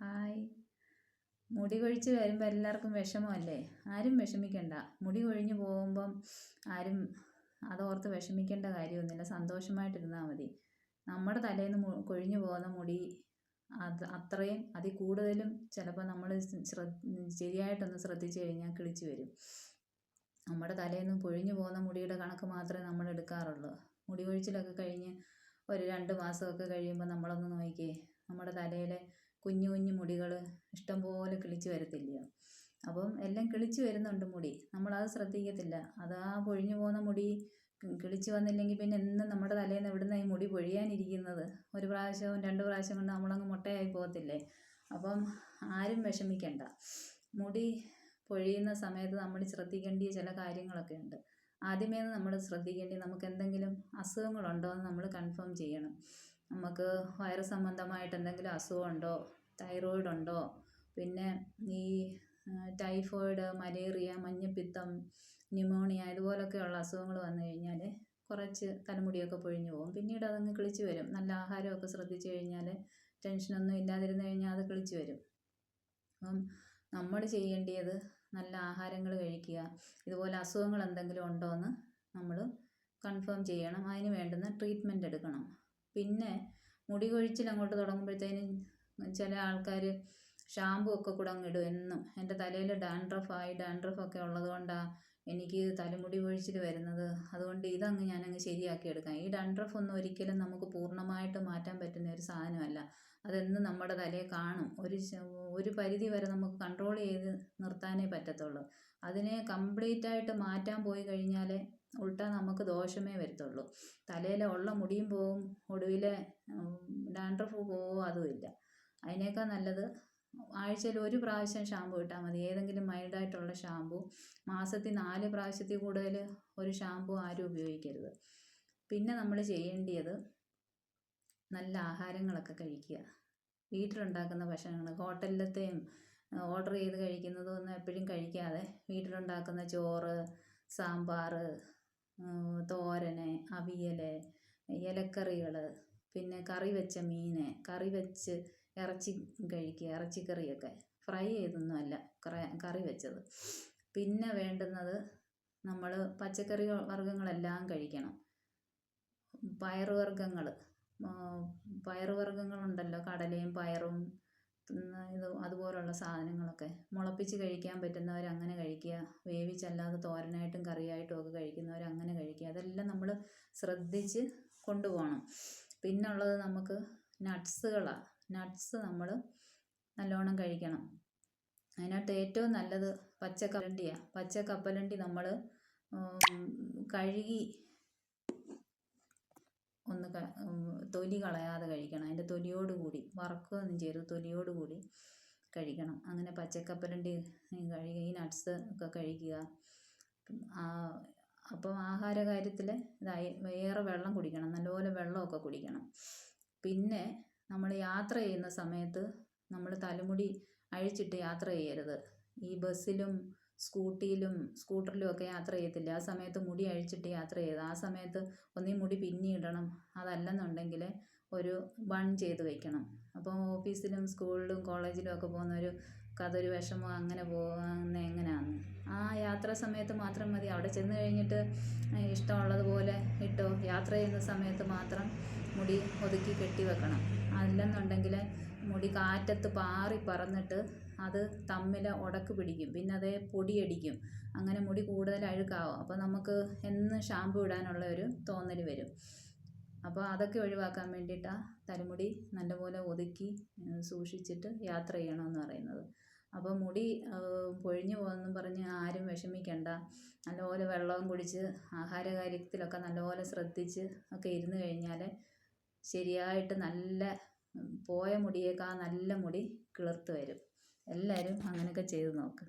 Hi. മുടി കൊഴിച്ച് വരുമ്പോൾ എല്ലാവർക്കും വിഷമമല്ലേ? ആരും വിഷമിക്കണ്ട. മുടി കൊഴിഞ്ഞു പോകുമ്പം ആരും അതോർത്ത് വിഷമിക്കേണ്ട കാര്യമൊന്നുമില്ല. സന്തോഷമായിട്ടിരുന്നാൽ മതി. നമ്മുടെ തലയിൽ നിന്ന് കൊഴിഞ്ഞു പോകുന്ന മുടി അത് അത്രയും അതിൽ കൂടുതലും ചിലപ്പോൾ നമ്മൾ ശരിയായിട്ടൊന്ന് ശ്രദ്ധിച്ചു കഴിഞ്ഞാൽ കിളിച്ച് വരും. നമ്മുടെ തലേന്ന് പൊഴിഞ്ഞു പോകുന്ന മുടിയുടെ കണക്ക് മാത്രമേ നമ്മൾ എടുക്കാറുള്ളൂ. മുടി കൊഴിച്ചിലൊക്കെ കഴിഞ്ഞ് ഒരു രണ്ട് മാസമൊക്കെ കഴിയുമ്പോൾ നമ്മളൊന്ന് നോക്കിയേ. നമ്മുടെ തലയിലെ കുഞ്ഞു കുഞ്ഞു മുടികൾ ഇഷ്ടംപോലെ കിളിച്ച് വരത്തില്ലയോ? അപ്പം എല്ലാം കിളിച്ച് വരുന്നുണ്ട് മുടി. നമ്മളത് ശ്രദ്ധിക്കത്തില്ല. അത് ആ പൊഴിഞ്ഞു പോകുന്ന മുടി കിളിച്ച് വന്നില്ലെങ്കിൽ പിന്നെ എന്നും നമ്മുടെ തലയിൽ നിന്ന് എവിടുന്ന ഈ മുടി പൊഴിയാനിരിക്കുന്നത്. ഒരു പ്രാവശ്യവും രണ്ട് പ്രാവശ്യം കൊണ്ട് നമ്മളങ്ങ് മുട്ടയായി പോകത്തില്ലേ? അപ്പം ആരും വിഷമിക്കണ്ട. മുടി പൊഴിയുന്ന സമയത്ത് നമ്മൾ ശ്രദ്ധിക്കേണ്ടിയ ചില കാര്യങ്ങളൊക്കെ ഉണ്ട്. ആദ്യമേ നമ്മൾ ശ്രദ്ധിക്കേണ്ടി നമുക്ക് എന്തെങ്കിലും അസുഖങ്ങളുണ്ടോ എന്ന് നമ്മൾ കൺഫേം ചെയ്യണം. നമുക്ക് വയറ് സംബന്ധമായിട്ട് എന്തെങ്കിലും അസുഖമുണ്ടോ? തൈറോയിഡ് ഉണ്ടോ പിന്നെ ഈ ടൈഫോയിഡ് മലേറിയ മഞ്ഞപ്പിത്തം ന്യൂമോണിയ ഇതുപോലൊക്കെയുള്ള അസുഖങ്ങൾ വന്നു കഴിഞ്ഞാൽ കുറച്ച് തലമുടിയൊക്കെ പൊഴിഞ്ഞു പോകും. പിന്നീട് അതങ്ങ് കിളിച്ചു വരും. നല്ല ആഹാരമൊക്കെ ശ്രദ്ധിച്ചു കഴിഞ്ഞാൽ ടെൻഷനൊന്നും ഇല്ലാതിരുന്നു കഴിഞ്ഞാൽ അത് കിളിച്ചു വരും. അപ്പം നമ്മൾ ചെയ്യേണ്ടത് നല്ല ആഹാരങ്ങൾ കഴിക്കുക. ഇതുപോലെ അസുഖങ്ങൾ എന്തെങ്കിലും ഉണ്ടോ എന്ന് നമ്മൾ കൺഫേം ചെയ്യണം. അതിന് വേണ്ടുന്ന ട്രീറ്റ്മെന്റ് എടുക്കണം. പിന്നെ മുടി കൊഴിച്ചിൽ അങ്ങോട്ട് തുടങ്ങുമ്പോഴത്തേനും ചില ആൾക്കാർ ഷാമ്പു ഒക്കെ കൂടെ അങ്ങ് ഇടും എന്നും. എന്റെ തലയിൽ ഡാൻഡ്രഫായി ഡാൻഡ്രഫൊക്കെ ഉള്ളത് കൊണ്ടാണ് എനിക്ക് തലമുടി കൊഴിച്ചിൽ വരുന്നത്. അതുകൊണ്ട് ഇതങ്ങ് ഞാനങ്ങ് ശരിയാക്കി എടുക്കാം. ഈ ഡാൻഡ്രഫ് ഒന്നും ഒരിക്കലും നമുക്ക് പൂർണമായിട്ട് മാറ്റാൻ പറ്റുന്ന ഒരു സാധനമല്ല. അതെന്നും നമ്മുടെ തലയിൽ കാണും. ഒരു ഒരു പരിധി വരെ നമുക്ക് കൺട്രോൾ ചെയ്ത് നിർത്താനേ പറ്റത്തുള്ളൂ. അതിനെ കംപ്ലീറ്റ് ആയിട്ട് മാറ്റാൻ പോയി കഴിഞ്ഞാൽ ഉൾട്ടാ നമുക്ക് ദോഷമേ വരത്തുള്ളൂ. തലയിലെ ഉള്ള മുടിയും പോവും ഒടുവിലെ ഡാൻഡ്രഫ് പോവോ അതുമില്ല അതിനേക്കാൾ നല്ലത് ആഴ്ചയിൽ ഒരു പ്രാവശ്യം ഷാമ്പു ഇട്ടാൽ മതി. ഏതെങ്കിലും മൈൽഡായിട്ടുള്ള ഷാമ്പു മാസത്തിൽ നാല് പ്രാവശ്യത്തിൽ കൂടുതൽ ഒരു ഷാമ്പു ആരും ഉപയോഗിക്കരുത്. പിന്നെ നമ്മൾ ചെയ്യേണ്ടത് നല്ല ആഹാരങ്ങളൊക്കെ കഴിക്കുക. വീട്ടിലുണ്ടാക്കുന്ന ഭക്ഷണങ്ങൾ ഹോട്ടലിലത്തെയും ഓർഡർ ചെയ്ത് കഴിക്കുന്നതൊന്നും എപ്പോഴും കഴിക്കാതെ വീട്ടിലുണ്ടാക്കുന്ന ചോറ് സാമ്പാർ തോരൻ അവിയൽ ഇലക്കറികൾ പിന്നെ കറി വെച്ച മീൻ കറി വെച്ച് ഇറച്ചി കഴിക്കുക ഇറച്ചിക്കറിയൊക്കെ ഫ്രൈ ചെയ്തൊന്നും അല്ല കറി വെച്ചത്. പിന്നെ വേണ്ടുന്നത് നമ്മൾ പച്ചക്കറി വർഗങ്ങളെല്ലാം കഴിക്കണം. പയറുവർഗങ്ങൾ പയറുവർഗങ്ങളുണ്ടല്ലോ കടലയും പയറും ഇത് അതുപോലുള്ള സാധനങ്ങളൊക്കെ. മുളപ്പിച്ച് കഴിക്കാൻ പറ്റുന്നവർ അങ്ങനെ കഴിക്കുക. വേവിച്ചല്ലാതെ തോരനായിട്ടും കറിയായിട്ടും ഒക്കെ കഴിക്കുന്നവർ അങ്ങനെ കഴിക്കുക. അതെല്ലാം നമ്മൾ ശ്രദ്ധിച്ച് കൊണ്ടുപോകണം. പിന്നുള്ളത് നമുക്ക് നട്ട്സുകളാണ് നട്ട്സ് നമ്മൾ നല്ലോണം കഴിക്കണം. അതിനകത്ത് ഏറ്റവും നല്ലത് പച്ച കപ്പലണ്ടിയാണ് പച്ച കപ്പലണ്ടി നമ്മൾ കഴുകി ഒന്ന് തൊലി കളയാതെ കഴിക്കണം. അതിന്റെ തൊലിയോട് കൂടി വറക്കുകയൊന്നും ചെയ്യരുത് തൊലിയോട് കൂടി കഴിക്കണം. അങ്ങനെ പച്ചക്കപ്പലണ്ടി കഴുകി ഈ നട്ട്സ് ഒക്കെ കഴിക്കുക അപ്പം ആഹാര കാര്യത്തിൽ ഇതായി വേറെ വെള്ളം കുടിക്കണം. നല്ലപോലെ വെള്ളമൊക്കെ കുടിക്കണം. പിന്നെ നമ്മൾ യാത്ര ചെയ്യുന്ന സമയത്ത് നമ്മൾ തലമുടി അഴിച്ചിട്ട് യാത്ര ചെയ്യരുത്. ഈ ബസ്സിലും സ്കൂട്ടിയിലും സ്കൂട്ടറിലും ഒക്കെ യാത്ര ചെയ്യത്തില്ലേ. ആ സമയത്ത് മുടി അഴിച്ചിട്ട് യാത്ര ചെയ്ത് ആ സമയത്ത് ഒന്നീ മുടി പിന്നിയിടണം. അതല്ലെന്നുണ്ടെങ്കിൽ ഒരു ബൺ ചെയ്ത് വെക്കണം. അപ്പോൾ ഓഫീസിലും സ്കൂളിലും കോളേജിലും ഒക്കെ പോകുന്ന ഒരു അതൊരു വിഷമം അങ്ങനെ പോകുന്ന എങ്ങനെയാണ് ആ യാത്രാ സമയത്ത് മാത്രം മതി. അവിടെ ചെന്ന് കഴിഞ്ഞിട്ട് ഇഷ്ടമുള്ളതുപോലെ ഇട്ടോ യാത്ര ചെയ്യുന്ന സമയത്ത് മാത്രം മുടി ഒതുക്കി കെട്ടി വെക്കണം. അല്ലെന്നുണ്ടെങ്കിൽ മുടി കാറ്റത്ത് പാറി പറന്നിട്ട് അത് തമ്മിൽ ഉടക്ക് പിടിക്കും. പിന്നെ അതേ പൊടിയടിക്കും. അങ്ങനെ മുടി കൂടുതൽ അഴുക്കാവും. അപ്പോൾ നമുക്ക് എന്നും ഷാമ്പു ഇടാനുള്ള ഒരു തോന്നൽ വരും. അപ്പോൾ അതൊക്കെ ഒഴിവാക്കാൻ വേണ്ടിയിട്ടാണ് തലമുടി നല്ലപോലെ ഒതുക്കി സൂക്ഷിച്ചിട്ട് യാത്ര ചെയ്യണമെന്ന് പറയുന്നത്. അപ്പോൾ മുടി പൊഴിഞ്ഞു പോകുമെന്നും പറഞ്ഞ് ആരും വിഷമിക്കണ്ട. നല്ലപോലെ വെള്ളവും കുടിച്ച് ആഹാര കാര്യത്തിലൊക്കെ നല്ലപോലെ ശ്രദ്ധിച്ച് ഒക്കെ ഇരുന്ന് കഴിഞ്ഞാൽ ശരിയായിട്ട് നല്ല പോയ മുടിയേക്കാൾ നല്ല മുടി കിളിർത്ത് വരും. എല്ലാവരും അങ്ങനെയൊക്കെ ചെയ്ത് നോക്ക്.